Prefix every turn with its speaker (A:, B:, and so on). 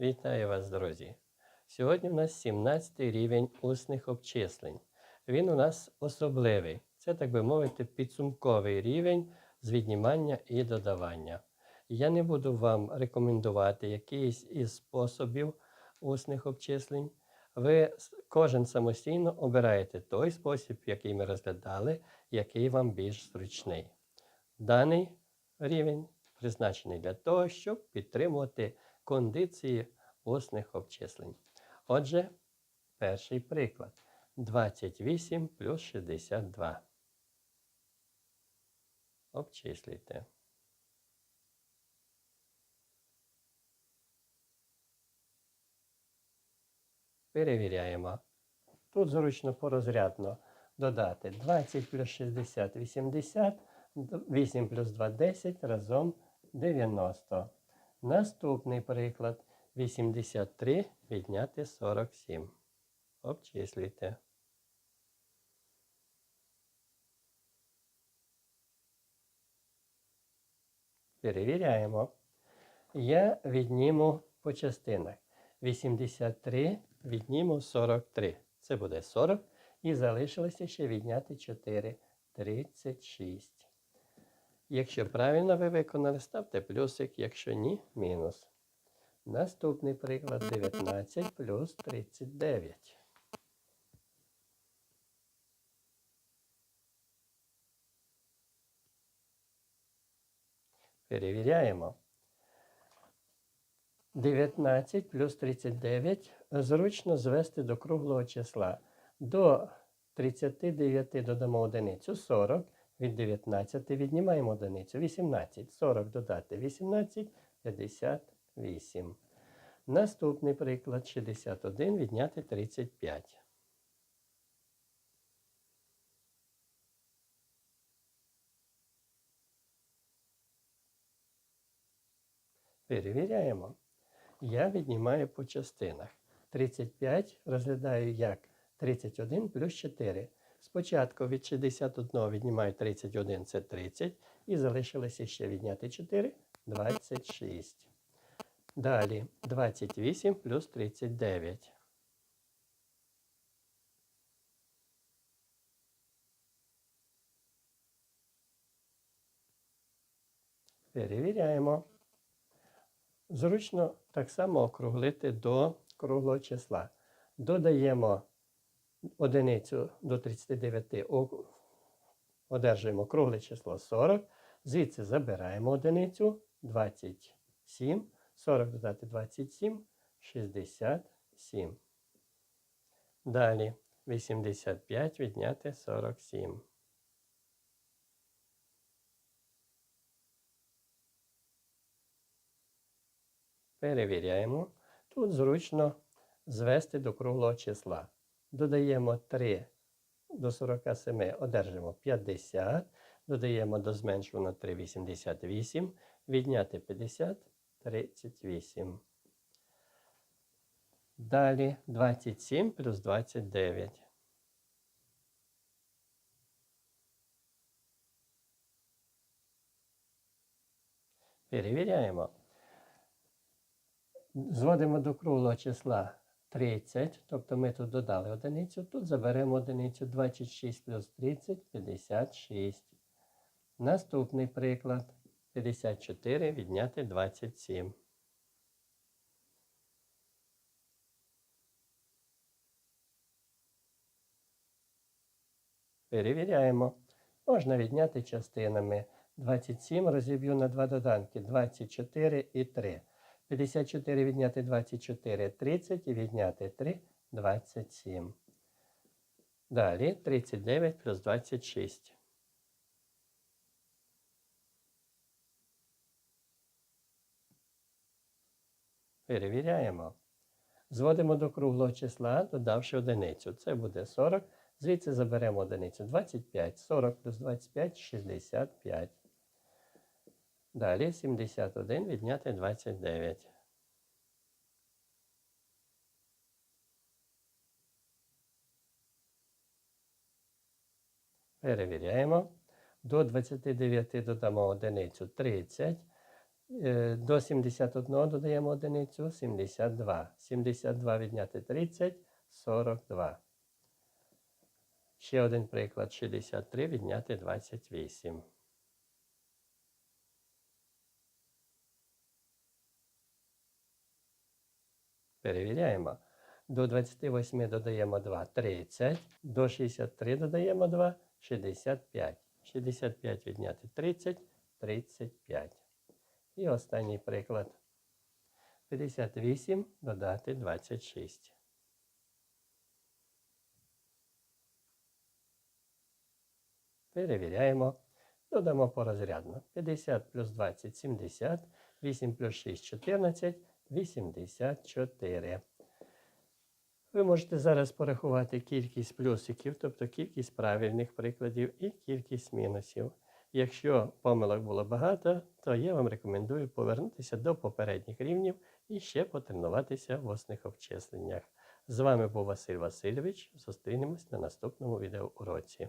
A: Вітаю вас, друзі! Сьогодні у нас 17 рівень усних обчислень. Він у нас особливий. Це, так би мовити, підсумковий рівень з віднімання і додавання. Я не буду вам рекомендувати якийсь із способів усних обчислень. Ви кожен самостійно обираєте той спосіб, який ми розглядали, який вам більш зручний. Даний рівень призначений для того, щоб підтримувати кондиції усних обчислень. Отже, перший приклад. 28 плюс 62. Обчислюйте. Перевіряємо. Тут зручно порозрядно додати 20 плюс 60 80, 8 плюс 2 10, разом 90. Наступний приклад 83 відняти 47. Обчислюйте. Перевіряємо. Я відніму по частинах. 83 відніму 43. Це буде 40. І залишилося ще відняти 4. 36. Якщо правильно ви виконали, ставте плюсик, якщо ні, мінус. Наступний приклад 19 плюс 39. Перевіряємо. 19 плюс 39 зручно звести до круглого числа. До 39 додамо одиницю 40. Від 19 віднімаємо одиницю 18. 40 додати 18, 58. Наступний приклад 61 відняти 35. Перевіряємо. Я віднімаю по частинах. 35 розглядаю як 31 плюс 4. Спочатку від 61 віднімаю 31, це 30. І залишилося ще відняти 4, 26. Далі 28 плюс 39. Перевіряємо. Зручно так само округлити до круглого числа. Додаємо одиницю до 39, одержуємо кругле число 40. Звідси забираємо одиницю 27. 40 додати 27, 67. Далі 85 відняти 47. Перевіряємо. Тут зручно звести до круглого числа. Додаємо 3 до 47, одержимо 50. Додаємо до зменшуваного 3 88. Відняти 50 38. Далі 27 плюс 29. Перевіряємо. Зводимо до круглого числа 30, тобто ми тут додали одиницю, тут заберемо одиницю 26 плюс 30 56. Наступний приклад 54 відняти 27. Перевіряємо. Можна відняти частинами. 27 розіб'ю на два доданки 24 і 3. 54 відняти 24 30 і відняти 3 27. Далі 39 плюс 26. Перевіряємо. Зводимо до круглого числа, додавши одиницю. Це буде 40. Звідси заберемо одиницю 25. 40 плюс 25 65. Далі 71 відняти 29. Перевіряємо. До 29 додамо одиницю 30. Е, До 71 додаємо одиницю 72. 72 відняти 30 42. Ще один приклад 63 відняти 28. Перевіряємо. До 28 додаємо 2 30. До 63 додаємо 2 65. 65 відняти 30 35. І останній приклад. 58 додати 26. Перевіряємо. Додамо порозрядно. 50 плюс 20 70. 8 плюс 6 14. 84. Ви можете зараз порахувати кількість плюсиків, тобто кількість правильних прикладів і кількість мінусів. Якщо помилок було багато, то я вам рекомендую повернутися до попередніх рівнів і ще потренуватися в осних обчисленнях. З вами був Василь Васильович. Зустрінемось на наступному відеоуроці.